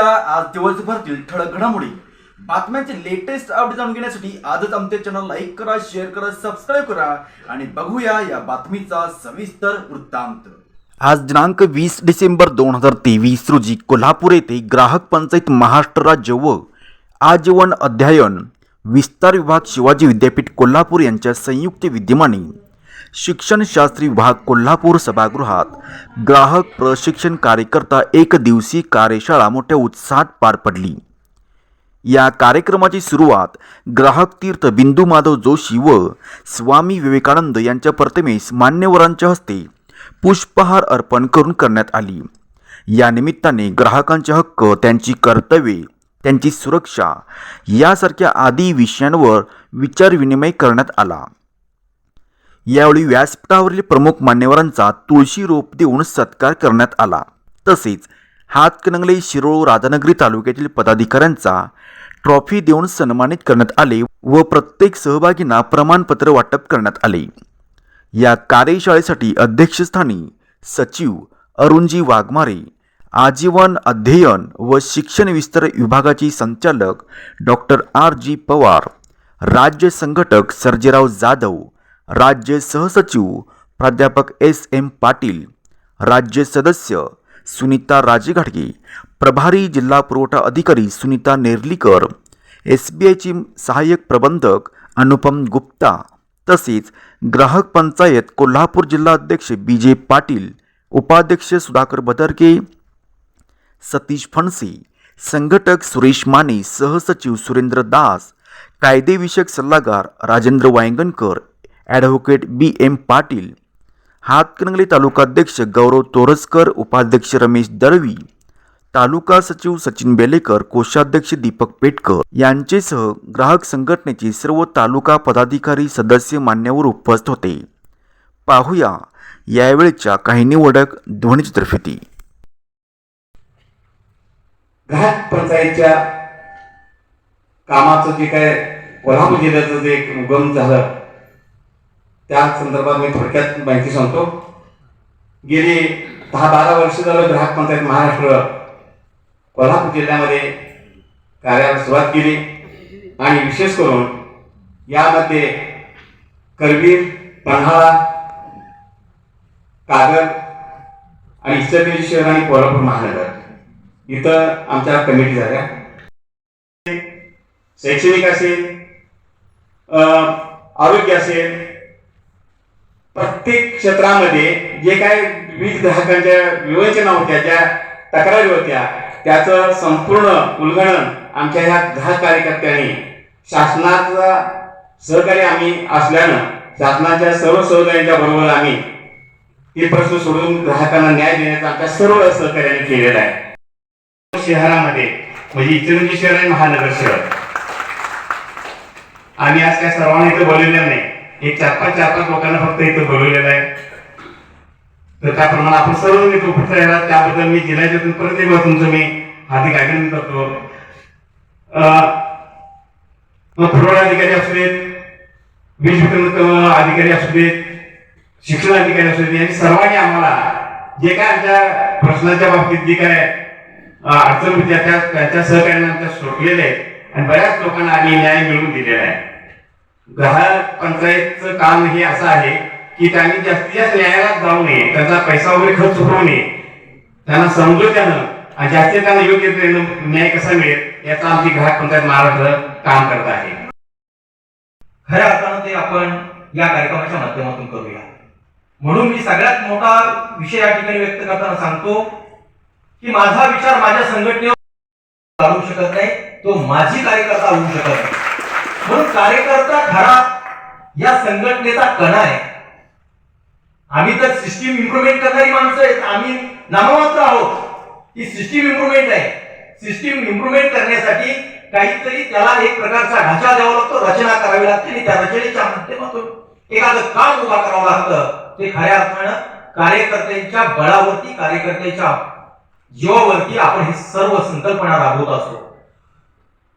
बघूया आज दिवसभरातील ठळक घडामोडी. बातम्यांचे लेटेस्ट अपडेट जाणून घेण्यासाठी आजच आमच्या चॅनल लाईक करा शेअर करा सबस्क्राईब करा आणि बघूया या बातमीचा सविस्तर वृत्तांत. आज दिनांक वीस डिसेंबर दोन हजार तेवीस रोजी कोल्हापूर येथे ग्राहक पंचायत महाराष्ट्र राज्य व आजीवन अध्ययन विस्तार विभाग शिवाजी विद्यापीठ कोल्हापूर यांच्या संयुक्त विद्यमाने शिक्षणशास्त्री विभाग कोल्हापूर सभागृहात. ग्राहक प्रशिक्षण कार्यकर्ता एक दिवसीय कार्यशाळा मोठ्या उत्साहात पार पडली. या कार्यक्रमाची सुरुवात ग्राहक तीर्थ बिंदू माधव जोशी व स्वामी विवेकानंद यांच्या प्रतिमेस मान्यवरांच्या हस्ते पुष्पहार अर्पण करून करण्यात आली. या निमित्ताने ग्राहकांचे हक्क त्यांची कर्तव्ये त्यांची सुरक्षा यासारख्या आदी विषयांवर विचारविनिमय करण्यात आला. यावेळी व्यासपीठावरील प्रमुख मान्यवरांचा तुळशी रोप देऊन सत्कार करण्यात आला. तसेच हातकणंगले शिरोळ राधानगरी तालुक्यातील पदाधिकाऱ्यांचा ट्रॉफी देऊन सन्मानित करण्यात आले व प्रत्येक सहभागींना प्रमाणपत्र वाटप करण्यात आले. या कार्यशाळेसाठी अध्यक्षस्थानी सचिव अरुणजी वाघमारे आजीवन अध्ययन व शिक्षण विस्तार विभागाची संचालक डॉक्टर आर जी पवार राज्य संघटक सर्जेराव जाधव राज्य सहसचिव प्राध्यापक एस एम पाटील राज्य सदस्य सुनीता राजेघाटगे प्रभारी जिल्हा पुरवठा अधिकारी सुनीता नेर्लीकर एस बी आयची सहाय्यक प्रबंधक अनुपम गुप्ता तसेच ग्राहक पंचायत कोल्हापूर जिल्हा अध्यक्ष बी जे पाटील उपाध्यक्ष सुधाकर बदरके सतीश फणसे संघटक सुरेश माने सहसचिव सुरेंद्र दास कायदेविषयक सल्लागार Rajendra Wayangankar advocate B. M. Patil Hatkanangale तालुकाध्यक्ष गौरव तोरसकर उपाध्यक्ष रमेश दळवी तालुका सचिव सचिन बेलेकर कोषाध्यक्ष दीपक पेटकर यांचेसह ग्राहक संघटनेचे सर्व तालुका पदाधिकारी सदस्य मान्यवर उपस्थित होते. पाहूया यावेळच्या काही निवडक ध्वनिचित्रफिती. ग्राहक पंचायतच्या कामाचं जे काय कोल्हापूर जिल्ह्याचं जे उगम झालं त्या संदर्भात मी थोडक्यात माहिती सांगतो. गेली दहा बारा वर्ष झालं ग्राहक पंचायत महाराष्ट्र कोल्हापूर जिल्ह्यामध्ये कार्याला सुरुवात केली. आणि विशेष करून यामध्ये करवीर पन्हाळा कागद आणि इचलकरंजी शहर आणि कोल्हापूर महानगर इथं आमच्या कमिटी झाल्या. शैक्षणिक असेल आरोग्य असेल प्रत्येक क्षेत्रामध्ये जे काय वीज ग्राहकांच्या विवेचना होत्या ज्या तक्रारी होत्या त्याचं संपूर्ण उल्लंघन आमच्या ह्या ग्राहक कार्यकर्त्यांनी शासनाचा सहकार्य आम्ही असल्यानं शासनाच्या सर्व सहकार्यांच्या बरोबर आम्ही ते प्रश्न सोडून ग्राहकांना न्याय देण्याचा आमच्या सर्व सहकार्याने केलेला आहे. शहरामध्ये म्हणजे इचलकरंजी शहर आणि महानगर शहर. आम्ही आज काय सर्वांना इथं बोललेलं नाही. हे चार पाच चार पाच लोकांना फक्त इथं बोलवलेलं आहे. तर त्याप्रमाणे आपण सर्व इथं उपस्थित राहिला. त्याबद्दल मी जिल्ह्याच्यातून परत एकदा तुमचं मी हार्दिक अभिनंदन करतो. अं, मग पुरवठा अधिकारी असू देत वीज वितरण अधिकारी असू देत शिक्षण अधिकारी असू देत यांनी सर्वांनी आम्हाला जे काय आमच्या प्रश्नाच्या बाबतीत जे काय अडचण होती त्या त्यांच्या सहकार्याने आमच्या सोडलेले आहेत. आणि बऱ्याच लोकांना आम्ही न्याय मिळवून दिलेला आहे. ग्राहक पंचायतचं काम हे असं आहे की त्यांनी जास्तीत जास्त न्यायालयात जाऊ नये त्यांचा पैसा वगैरे खर्च होऊ नये. त्यांना समजूत्यानं आणि जास्तीत त्यांना योग्य न्याय कसा मिळेल याचा आमची ग्राहक पंचायत महाराष्ट्र काम करत आहे. खऱ्या अर्थानं ते आपण या कार्यक्रमाच्या माध्यमातून करूया. म्हणून मी सगळ्यात मोठा विषय या ठिकाणी व्यक्त करताना सांगतो की माझा विचार माझ्या संघटनेवर चालू शकत नाही तो माझी कार्यकर्ता होऊ शकत नाही. म्हणून कार्यकर्ता खरा या संघटनेचा कणा आहे. आम्ही तर सिस्टीम इम्प्रुव्हमेंट करणारी माणसं आहेत. आम्ही नाममात्र आहोत. ही सिस्टीम इम्प्रुव्हमेंट आहे सिस्टीम इम्प्रुव्हमेंट करण्यासाठी काहीतरी त्याला एक प्रकारचा ढाचा द्यावा लागतो रचना करावी लागते. आणि त्या रचनेच्या माध्यमातून एखादं काम उभा करावं लागतं. ते खऱ्या अर्थानं कार्यकर्त्यांच्या बळावरती कार्यकर्त्यांच्या जीवावरती आपण हे सर्व संकल्पना राबवत असतो.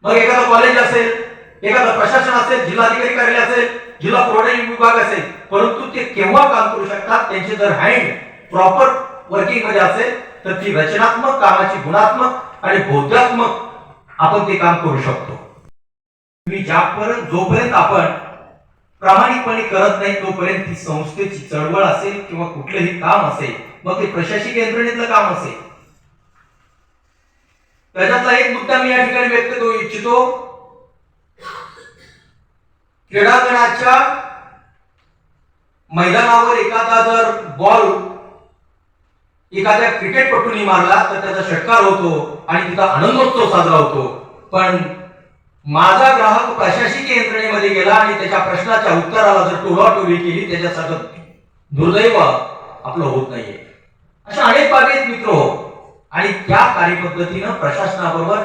मग एखादं कॉलेज असेल एखादं प्रशासन असेल जिल्हाधिकारी कार्यालय असेल जिल्हा पुरवठा विभाग असेल परंतु ते केव्हा काम करू शकतात त्यांचे जर हँड प्रॉपर वर्किंगमध्ये असेल तर ती रचनात्मक कामाची गुणात्मक आणि बोधात्मक आपण ते काम करू शकतो. ज्यापर्यंत जोपर्यंत आपण प्रामाणिकपणे करत नाही तोपर्यंत ती संस्थेची चळवळ असेल किंवा कुठलंही काम असेल मग ते प्रशासकीय यंत्रणेतलं काम असेल. त्याच्यातला एक मुद्दा मी या ठिकाणी व्यक्त करू इच्छितो. क्रीडांगणाच्या मैदानावर एखादा जर बॉल एखाद्या क्रिकेटपटूंनी मारला तर त्याचा षटकार होतो आणि तिथं आनंदोत्सव साजरा होतो. पण माझा ग्राहक प्रशासकीय यंत्रणेमध्ये गेला आणि त्याच्या प्रश्नाच्या उत्तराला जर टोलाटोली केली त्याच्या त्याच्यासारखं दुर्दैव आपलं होत नाहीये. अशा अनेक बाबी आहेत मित्र हो. आणि त्या कार्यपद्धतीनं प्रशासनाबरोबर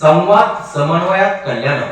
संवाद समन्वयात कल्याण.